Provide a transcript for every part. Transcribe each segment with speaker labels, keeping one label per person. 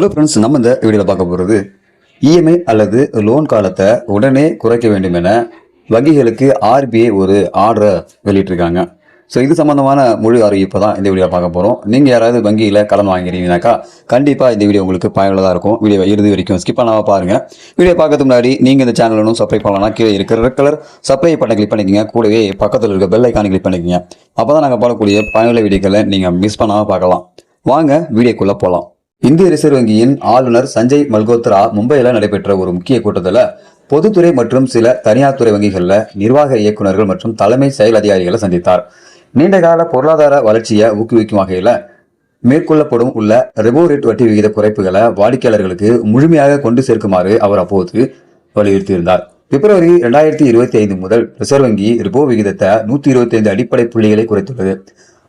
Speaker 1: Hello friends நம்ம இந்த வீடியோவில் பார்க்க போகிறது இஎம்ஐ அல்லது லோன் காலத்தை உடனே குறைக்க வேண்டும் என வங்கிகளுக்கு ஆர்பிஐ ஒரு ஆர்டரை வெளியிட்டிருக்காங்க. ஸோ இது சம்மந்தமான முழு அறிவிப்பை தான் இந்த வீடியோ பார்க்க போகிறோம் நீங்கள் யாராவது வங்கியில் கடன் வாங்கிறீங்கனாக்கா கண்டிப்பாக இந்த வீடியோ உங்களுக்கு பயனுள்ளதாக இருக்கும். வீடியோ இறுதி வரைக்கும் ஸ்கிப் பண்ணாமல் பாருங்கள் வீடியோ பார்க்கறதுக்கு முன்னாடி நீங்கள் இந்த சேனல் ஒன்றும் சப்ஸ்கிரைப் பண்ணலாம் கீழே இருக்கிற ரெட் கலர் சப்ளை பண்ண கிளிக் பண்ணிக்கங்க. கூடவே பக்கத்தில் இருக்க பெல் ஐக்கானை கிளிக் பண்ணிக்கங்க. அப்போ தான் நாங்கள் போடக்கூடிய பயனுள்ள வீடியோக்களை நீங்கள் மிஸ் பண்ணாமல் பார்க்கலாம். வாங்க வீடியோக்குள்ளே போகலாம் இந்திய ரிசர்வ் வங்கியின் ஆளுநர் சஞ்சய் மல்கோத்ரா மும்பையில் நடைபெற்ற ஒரு முக்கிய கூட்டத்தில் பொதுத்துறை மற்றும் சில தனியார் துறை வங்கிகளில் நிர்வாக இயக்குநர்கள் மற்றும் தலைமை செயல் அதிகாரிகளை சந்தித்தார். நீண்டகால பொருளாதார வளர்ச்சியை ஊக்குவிக்கும் வகையில் மேற்கொள்ளப்படும் உள்ள ரெபோ ரேட் வட்டி விகித குறைப்புகளை வாடிக்கையாளர்களுக்கு முழுமையாக கொண்டு சேர்க்குமாறு அவர் அப்போது வலியுறுத்தியிருந்தார். பிப்ரவரி இரண்டாயிரத்தி இருபத்தி ஐந்து முதல் ரிசர்வ் வங்கி ரிபோ விகிதத்தை நூற்றி இருபத்தி ஐந்து அடிப்படை புள்ளிகளை குறைத்துள்ளது.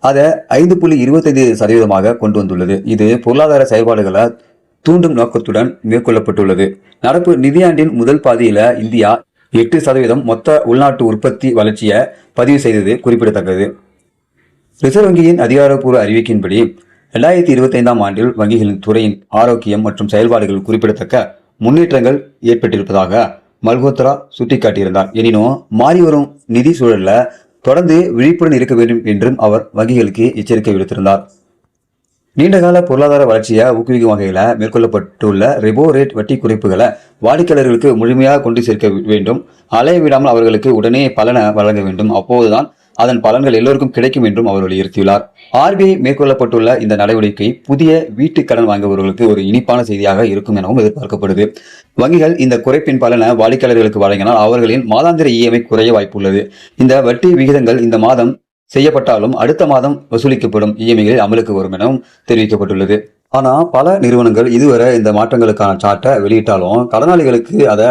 Speaker 1: அதை ஐந்து புள்ளி இருபத்தைந்து சதவீதமாக கொண்டு வந்துள்ளது. இது பொருளாதார செயல்பாடுகளை தூண்டும் நோக்கத்துடன் மேற்கொள்ளப்பட்டுள்ளது. நடப்பு நிதியாண்டின் முதல் பாதியில இந்தியா எட்டு சதவீதம் மொத்த உள்நாட்டு உற்பத்தி வளர்ச்சியை பதிவு செய்தது குறிப்பிடத்தக்கது. ரிசர்வ் வங்கியின் அதிகாரப்பூர்வ அறிவிக்கையின்படி ரெண்டாயிரத்தி இருபத்தைந்தாம் ஆண்டில் வங்கிகளின் துறையின் ஆரோக்கியம் மற்றும் செயல்பாடுகள் குறிப்பிடத்தக்க முன்னேற்றங்கள் ஏற்பட்டிருப்பதாக மல்ஹோத்ரா சுட்டிக்காட்டியிருந்தார். எனினும் மாறி வரும் நிதி சூழல்ல தொடர்ந்து விழிப்புடன் இருக்க வேண்டும் என்றும் அவர் வங்கிகளுக்கு எச்சரிக்கை விடுத்திருந்தார். நீண்டகால பொருளாதார வளர்ச்சியை ஊக்குவிக்கும் வகையில் மேற்கொள்ளப்பட்டுள்ள ரெபோ ரேட் வட்டி குறைப்புகளை வாடிக்கையாளர்களுக்கு முழுமையாக கொண்டு சேர்க்க வேண்டும். அலைய விடாமல் அவர்களுக்கு உடனே பலனை வழங்க வேண்டும். அப்போதுதான் அதன் பலன்கள் எல்லோருக்கும் கிடைக்கும் என்றும் அவர் வலியுறுத்தியுள்ளார். ஆர்பிஐ மேற்கொள்ளப்பட்டுள்ள இந்த நடவடிக்கை புதிய வீட்டு கடன் வாங்குபவர்களுக்கு ஒரு இனிப்பான செய்தியாக இருக்கும் எனவும் எதிர்பார்க்கப்படுது. வங்கிகள் இந்த குறைப்பின் பலனை வாடிக்கையாளர்களுக்கு வழங்கினால் அவர்களின் மாதாந்திர இஎம்ஐ குறைய வாய்ப்புள்ளது. இந்த வட்டி விகிதங்கள் இந்த மாதம் செய்யப்பட்டாலும் அடுத்த மாதம் வசூலிக்கப்படும் இஎம்ஐகளில் அமலுக்கு வரும் எனவும் தெரிவிக்கப்பட்டுள்ளது. ஆனால் பல நிறுவனங்கள் இதுவரை இந்த மாற்றங்களுக்கான சார்ட்டை வெளியிட்டாலும் கடனாளிகளுக்கு அதை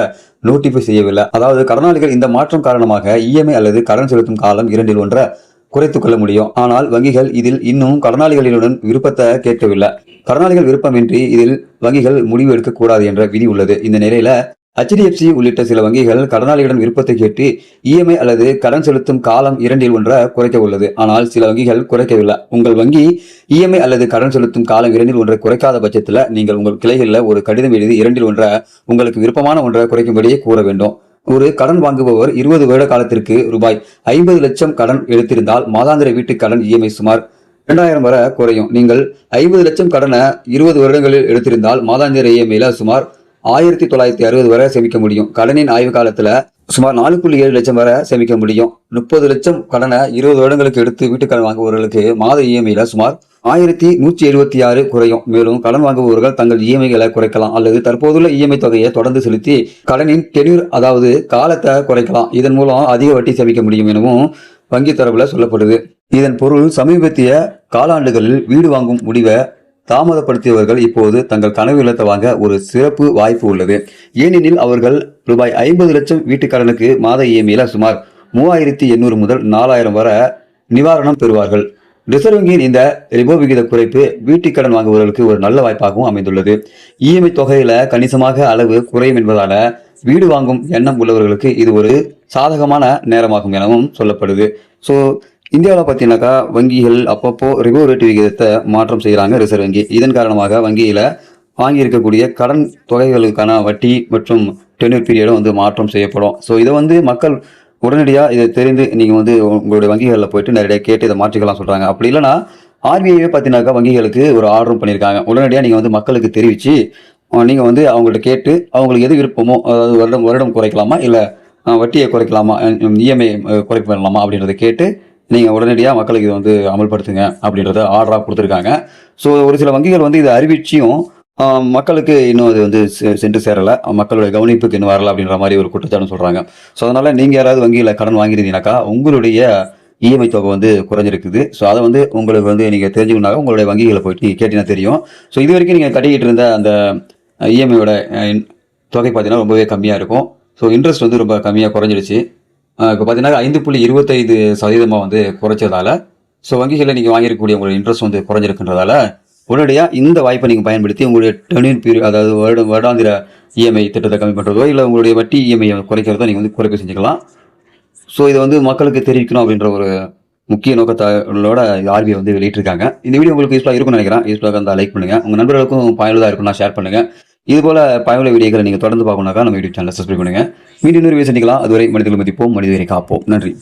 Speaker 1: நோட்டிஃபை செய்யவில்லை. அதாவது கடனாளிகள் இந்த மாற்றம் காரணமாக இஎம்ஐ அல்லது கடன் செலுத்தும் காலம் இரண்டில் ஒன்றை குறைத்துக் கொள்ள முடியும். ஆனால் வங்கிகள் இதில் இன்னும் கடனாளிகளுடன் விருப்பத்தை கேட்கவில்லை. கடனாளிகள் விருப்பமின்றி இதில் வங்கிகள் முடிவு எடுக்கக்கூடாது என்ற விதி உள்ளது. இந்த நிலையில ஹெச்டிஎஃப்சி உள்ளிட்ட சில வங்கிகள் கடனாளிகளிடம் விருப்பத்தை கேட்டு இஎம்ஐ அல்லது கடன் செலுத்தும் காலம் இரண்டில் ஒன்றை குறைக்க உள்ளது. ஆனால் சில வங்கிகள் குறைக்கவில்லை. உங்கள் வங்கி இஎம்ஐ அல்லது கடன் செலுத்தும் காலம் இரண்டில் ஒன்றை குறைக்காத பட்சத்தில் நீங்கள் உங்கள் கிளைகளில் ஒரு கடிதம் எழுதி இரண்டில் ஒன்றை உங்களுக்கு விருப்பமான ஒன்றை குறைக்கும்படியே கூற வேண்டும். ஒரு கடன் வாங்குபவர் இருபது வருட காலத்திற்கு ரூபாய் ஐம்பது லட்சம் கடன் எடுத்திருந்தால் மாதாந்திர வீட்டு கடன் இஎம்ஐ சுமார் இரண்டாயிரம் வரை குறையும். நீங்கள் ஐம்பது லட்சம் கடனை இருபது வருடங்களில் எடுத்திருந்தால் மாதாந்திர இஎம்ஐல சுமார் ஆயிரத்தி தொள்ளாயிரத்தி அறுபது வரை சேமிக்க முடியும். கடனின் ஆய்வு காலத்துல சுமார் நாலு புள்ளி ஏழு லட்சம் வரை சேமிக்க முடியும். முப்பது லட்சம் கடனை இருபது வருடங்களுக்கு எடுத்து வீட்டுக்கடன் வாங்குபவர்களுக்கு மாத இஎம்ஐல சுமார் ஆயிரத்தி நூற்றி எழுபத்தி ஆறு குறையும். மேலும் கடன் வாங்குபவர்கள் தங்கள் இஎம்ஐகளை குறைக்கலாம் அல்லது தற்போதுள்ள இஎம்ஐ தொகையை தொடர்ந்து செலுத்தி கடனின் டெனியூர் அதாவது காலத்தை குறைக்கலாம். இதன் மூலம் அதிக வட்டி சேமிக்க முடியும் எனவும் வங்கி தரப்புல சொல்லப்படுது. இதன் பொருள் சமீபத்திய காலாண்டுகளில் வீடு வாங்கும் முடிவை தாமதப்படுத்தியவர்கள் இப்போது தங்கள் கனவு இல்லத்தை வாங்க ஒரு சிறப்பு வாய்ப்பு உள்ளது. ஏனெனில் அவர்கள் ரூபாய் ஐம்பது லட்சம் வீட்டுக்கடனுக்கு மாத இஎம்ஐல சுமார் மூவாயிரத்தி எண்ணூறு முதல் நாலாயிரம் வரை நிவாரணம் பெறுவார்கள். ரிசர்வ் வங்கியின் இந்த ரிபோ விகித குறைப்பு வீட்டுக் கடன் வாங்குபவர்களுக்கு ஒரு நல்ல வாய்ப்பாகவும் அமைந்துள்ளது. இஎம்ஐ தொகையில கணிசமாக அளவு குறையும் என்பதால வீடு வாங்கும் எண்ணம் உள்ளவர்களுக்கு இது ஒரு சாதகமான நேரமாகும் எனவும் சொல்லப்படுது. ஸோ இந்தியாவில் பார்த்தீங்கன்னாக்கா வங்கிகள் அப்பப்போ ரிவோ ரேட் விகிதத்தை மாற்றம் செய்கிறாங்க ரிசர்வ் வங்கி. இதன் காரணமாக வங்கியில் வாங்கியிருக்கக்கூடிய கடன் தொகைகளுக்கான வட்டி மற்றும் டென்யூர் பீரியடும் வந்து மாற்றம் செய்யப்படும். ஸோ இதை வந்து மக்கள் உடனடியாக இதை தெரிந்து நீங்கள் வந்து உங்களுடைய வங்கிகளில் போயிட்டு நிறைய கேட்டு இதை மாற்றிக்கலாம் சொல்கிறாங்க அப்படி இல்லைன்னா ஆர்பிஐவே பார்த்தீங்கன்னாக்கா வங்கிகளுக்கு ஒரு ஆர்டரும் பண்ணியிருக்காங்க. உடனடியாக நீங்கள் வந்து மக்களுக்கு தெரிவித்து நீங்கள் வந்து அவங்கள்ட்ட கேட்டு அவங்களுக்கு எது விருப்பமோ அதாவது வருடம் வருடம் குறைக்கலாமா? இல்லை வட்டியை குறைக்கலாமா? இஎம்ஐ குறைக்க பண்ணலாமா? அப்படின்றத கேட்டு நீங்கள் உடனடியாக மக்களுக்கு இதை வந்து அமல்படுத்துங்க அப்படின்றத ஆர்டராக கொடுத்துருக்காங்க. ஸோ ஒரு சில வங்கிகள் வந்து இதை அறிவிச்சியும் மக்களுக்கு இன்னும் அது வந்து செ- சென்று சேரலை. மக்களுடைய கவனிப்புக்கு இன்னும் வரல அப்படின்ற மாதிரி ஒரு குற்றச்சாட்டு சொல்கிறாங்க ஸோ அதனால் நீங்கள் யாராவது வங்கியில் கடன் வாங்கியிருந்தீங்கனாக்கா உங்களுடைய இஎம்ஐ தொகை வந்து குறைஞ்சிருக்குது. ஸோ அதை வந்து உங்களுக்கு வந்து நீங்கள் தெரிஞ்சுக்கணுனாக்க உங்களுடைய வங்கிகளை போயிட்டு நீங்கள் கேட்டீங்கன்னா தெரியும். ஸோ இது வரைக்கும் நீங்கள் கட்டிக்கிட்டு இருந்த அந்த இஎம்ஐயோட தொகை பார்த்தீங்கன்னா ரொம்பவே கம்மியாக இருக்கும். ஸோ இன்ட்ரெஸ்ட் வந்து ரொம்ப கம்மியாக குறைஞ்சிடுச்சு. இப்போ பார்த்தீங்கன்னா ஐந்து புள்ளி இருபத்தைந்து சதவீதமாக வந்து குறைச்சதால ஸோ வங்கிகளில் நீங்கள் வாங்கியிருக்கக்கூடிய உங்களுடைய இன்ட்ரெஸ்ட் வந்து குறைஞ்சிருக்கின்றதால உடனடியாக இந்த வாய்ப்பை நீங்கள் பயன்படுத்தி உங்களுடைய டெர்னின் பீரியட் அதாவது வருடம் வருடாந்திர இஎம்ஐ திட்டத்தை கம்மி பண்ணுறதோ இல்லை உங்களுடைய வட்டி இஎம்ஐ குறைக்கிறதோ நீங்கள் வந்து குறைப்பு செஞ்சுக்கலாம். ஸோ இதை வந்து மக்களுக்கு தெரிவிக்கணும் அப்படின்ற ஒரு முக்கிய நோக்கத்தோட ஆர்பிஐ வந்து வெளியிட்டிருக்காங்க. இந்த வீடியோ உங்களுக்கு யூஸ்ஃபுல்லாக இருக்கும்னு நினைக்கிறேன். யூஸ்ஃபுல்லாக இருந்தால் லைக் பண்ணுங்கள் உங்கள் நண்பர்களுக்கும் பயனுள்ளதாக இருக்கும்னா ஷேர் பண்ணுங்கள் இது போல பயனுள்ள வீடியோக்களை நீங்கள் தொடர்ந்து பார்க்கணுனாக்கா நம்ம யூடியூப் சேனலை சப்ஸ்கிரைப் பண்ணுங்க. மீண்டும் இன்னொரு வீடியோ சந்திக்கலாம். அதுவரை மனிதர்கள் மதிப்போம் மனிதரை காப்போம். நன்றி.